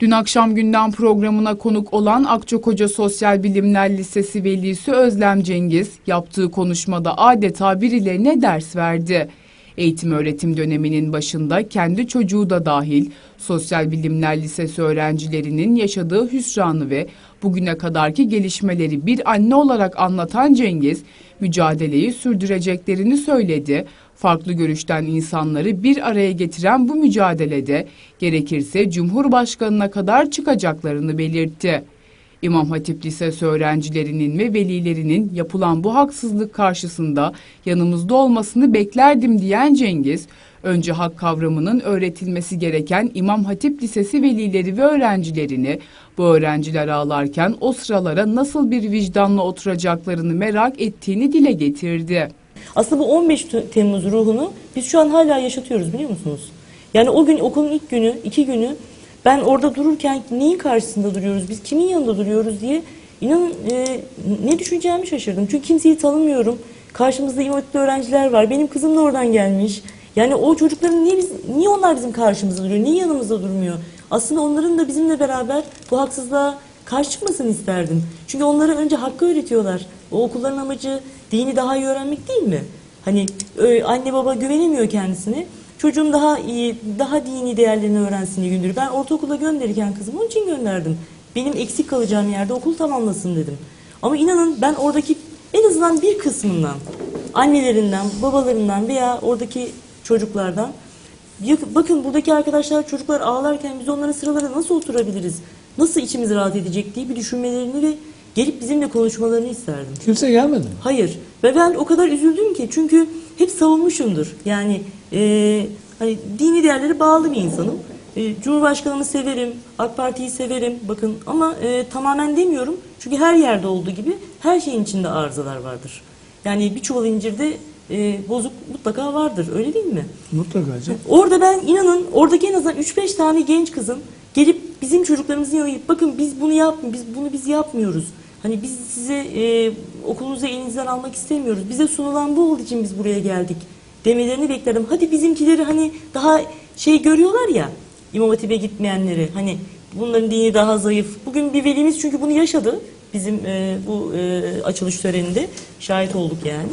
Dün akşam gündem programına konuk olan Akçakoca Sosyal Bilimler Lisesi velisi Özlem Cengiz yaptığı konuşmada adeta birilerine ders verdi. Eğitim öğretim döneminin başında kendi çocuğu da dahil Sosyal Bilimler Lisesi öğrencilerinin yaşadığı hüsranı ve bugüne kadarki gelişmeleri bir anne olarak anlatan Cengiz mücadeleyi sürdüreceklerini söyledi. Farklı görüşten insanları bir araya getiren bu mücadelede gerekirse Cumhurbaşkanına kadar çıkacaklarını belirtti. İmam Hatip Lisesi öğrencilerinin ve velilerinin yapılan bu haksızlık karşısında yanımızda olmasını beklerdim diyen Cengiz, önce hak kavramının öğretilmesi gereken İmam Hatip Lisesi velileri ve öğrencilerini bu öğrenciler ağlarken o sıralara nasıl bir vicdanla oturacaklarını merak ettiğini dile getirdi. Aslında bu 15 Te- Temmuz ruhunu biz şu an hala yaşatıyoruz biliyor musunuz? Yani o gün okulun ilk günü, iki günü ben orada dururken neyin karşısında duruyoruz, biz kimin yanında duruyoruz diye inanın e, ne düşüneceğimi şaşırdım. Çünkü kimseyi tanımıyorum. Karşımızda Hatip'te öğrenciler var. Benim kızım da oradan gelmiş. Yani o çocukların niye, biz, niye onlar bizim karşımızda duruyor, niye yanımızda durmuyor? Aslında onların da bizimle beraber bu haksızlığa karşı çıkmasını isterdim. Çünkü onlara önce hakkı öğretiyorlar. O okulların amacı dini daha iyi öğrenmek değil mi? Hani anne baba güvenemiyor kendisine. Çocuğum daha iyi, daha dini değerlerini öğrensin diye gönderiyor. Ben ortaokula gönderirken kızımı onun için gönderdim. Benim eksik kalacağım yerde okul tamamlasın dedim. Ama inanın ben oradaki en azından bir kısmından, annelerinden, babalarından veya oradaki çocuklardan Bakın buradaki arkadaşlar çocuklar ağlarken biz onların sıralara nasıl oturabiliriz? Nasıl içimiz rahat edecek diye bir düşünmelerini ve gelip bizimle konuşmalarını isterdim. Kimse gelmedi mi? Hayır. Ve ben o kadar üzüldüm ki çünkü hep savunmuşumdur. Yani e, hani dini değerlere bağlı bir insanım. E, Cumhurbaşkanımı severim, AK Parti'yi severim. Bakın ama e, tamamen demiyorum. Çünkü her yerde olduğu gibi her şeyin içinde arızalar vardır. Yani bir çuval incirde e, bozuk mutlaka vardır. Öyle değil mi? Mutlaka canım. Orada ben inanın oradaki en azından 3-5 tane genç kızın gelip bizim çocuklarımızın yanına gidip bakın biz bunu yapmıyoruz, biz bunu biz yapmıyoruz. Hani biz size e, okulunuzu elinizden almak istemiyoruz. Bize sunulan bu olduğu için biz buraya geldik demelerini beklerim. Hadi bizimkileri hani daha şey görüyorlar ya İmam Hatip'e gitmeyenleri hani bunların dini daha zayıf. Bugün bir velimiz çünkü bunu yaşadı. Bizim e, bu e, açılış töreninde şahit olduk yani.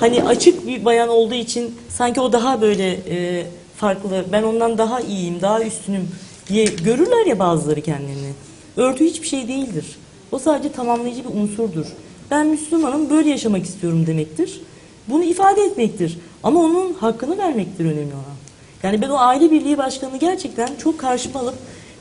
Hani açık bir bayan olduğu için sanki o daha böyle e, farklı, ben ondan daha iyiyim, daha üstünüm diye görürler ya bazıları kendilerini. Örtü hiçbir şey değildir. O sadece tamamlayıcı bir unsurdur. Ben Müslümanım, böyle yaşamak istiyorum demektir. Bunu ifade etmektir. Ama onun hakkını vermektir önemli olan. Yani ben o aile birliği başkanını gerçekten çok karşıma alıp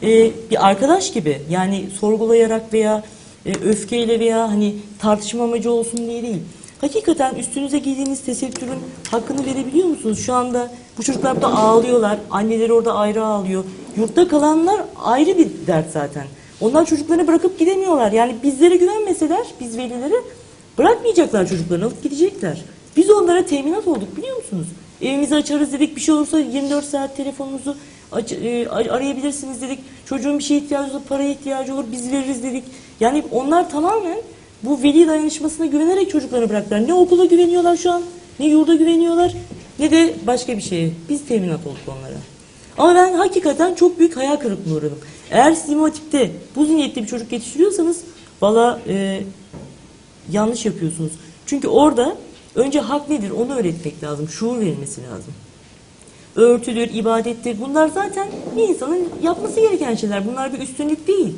e, bir arkadaş gibi yani sorgulayarak veya e, öfkeyle veya hani tartışma amacı olsun diye değil. Hakikaten üstünüze giydiğiniz tesettürün hakkını verebiliyor musunuz? Şu anda bu çocuklar burada ağlıyorlar. Anneleri orada ayrı ağlıyor. Yurtta kalanlar ayrı bir dert zaten. Onlar çocuklarını bırakıp gidemiyorlar. Yani bizlere güvenmeseler, biz velilere bırakmayacaklar çocuklarını alıp gidecekler. Biz onlara teminat olduk biliyor musunuz? Evimizi açarız dedik. Bir şey olursa 24 saat telefonunuzu aç- e, ar- arayabilirsiniz dedik. Çocuğun bir şeye ihtiyacı olur, paraya ihtiyacı olur biz veririz dedik. Yani onlar tamamen bu veli dayanışmasına güvenerek çocuklarını bıraktılar. Ne okula güveniyorlar şu an, ne yurda güveniyorlar, ne de başka bir şeye. Biz teminat olduk onlara. Ama ben hakikaten çok büyük hayal kırıklığına uğradım. Eğer siz İmam Hatip'te bu zihniyette bir çocuk yetiştiriyorsanız valla e, yanlış yapıyorsunuz. Çünkü orada önce hak nedir onu öğretmek lazım. Şuur verilmesi lazım. Örtüdür, ibadettir. Bunlar zaten bir insanın yapması gereken şeyler. Bunlar bir üstünlük değil.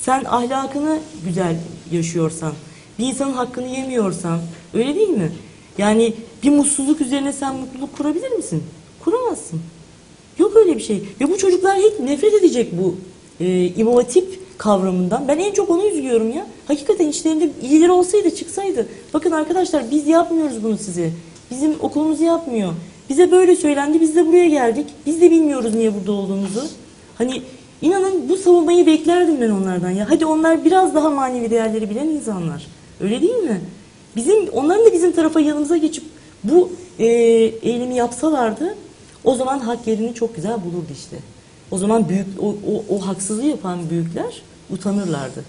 Sen ahlakını güzel yaşıyorsan, bir insanın hakkını yemiyorsan, öyle değil mi? Yani bir mutsuzluk üzerine sen mutluluk kurabilir misin? Kuramazsın. Yok öyle bir şey. Ve bu çocuklar hep nefret edecek bu e, İmam kavramından. Ben en çok onu üzülüyorum ya. Hakikaten içlerinde iyileri olsaydı çıksaydı. Bakın arkadaşlar biz yapmıyoruz bunu size. Bizim okulumuz yapmıyor. Bize böyle söylendi biz de buraya geldik. Biz de bilmiyoruz niye burada olduğumuzu. Hani inanın bu savunmayı beklerdim ben onlardan ya. Hadi onlar biraz daha manevi değerleri bilen insanlar. Öyle değil mi? Bizim onların da bizim tarafa yanımıza geçip bu e, eylemi yapsalardı o zaman hak yerini çok güzel bulurdu işte. O zaman büyük o, o, o haksızlığı yapan büyükler utanırlardı.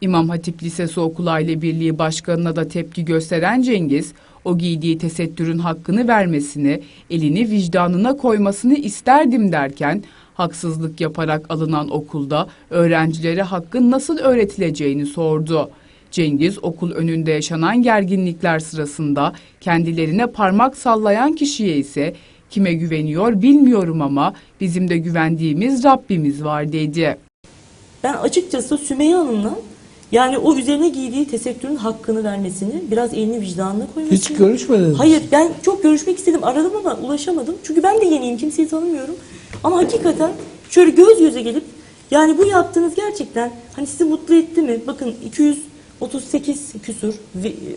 İmam Hatip Lisesi Okul Aile Birliği Başkanı'na da tepki gösteren Cengiz, o giydiği tesettürün hakkını vermesini, elini vicdanına koymasını isterdim derken, Haksızlık yaparak alınan okulda öğrencilere hakkın nasıl öğretileceğini sordu. Cengiz okul önünde yaşanan gerginlikler sırasında kendilerine parmak sallayan kişiye ise kime güveniyor bilmiyorum ama bizim de güvendiğimiz Rabbimiz var dedi. Ben açıkçası Sümeyye Hanım'la yani o üzerine giydiği tesettürün hakkını vermesini, biraz elini vicdanına koymasını. Hiç görüşmediniz? Hayır ben çok görüşmek istedim aradım ama ulaşamadım. Çünkü ben de yeniyim kimseyi tanımıyorum. Ama hakikaten şöyle göz göze gelip yani bu yaptığınız gerçekten hani sizi mutlu etti mi? Bakın 238 küsur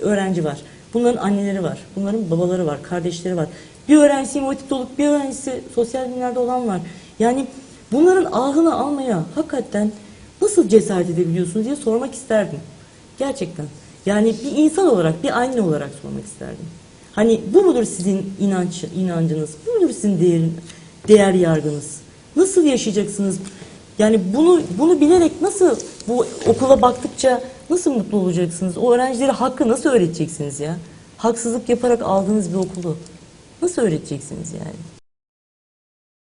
öğrenci var. Bunların anneleri var. Bunların babaları var. Kardeşleri var. Bir öğrencisi Hatip'te olup bir öğrencisi sosyal bilimlerde olan var. Yani bunların ahını almaya hakikaten nasıl cesaret edebiliyorsunuz diye sormak isterdim. Gerçekten. Yani bir insan olarak, bir anne olarak sormak isterdim. Hani bu mudur sizin inanç, inancınız? Bu mudur sizin değer, değer yargınız? Nasıl yaşayacaksınız? Yani bunu bunu bilerek nasıl bu okula baktıkça nasıl mutlu olacaksınız? O öğrencilere hakkı nasıl öğreteceksiniz ya? Haksızlık yaparak aldığınız bir okulu nasıl öğreteceksiniz yani?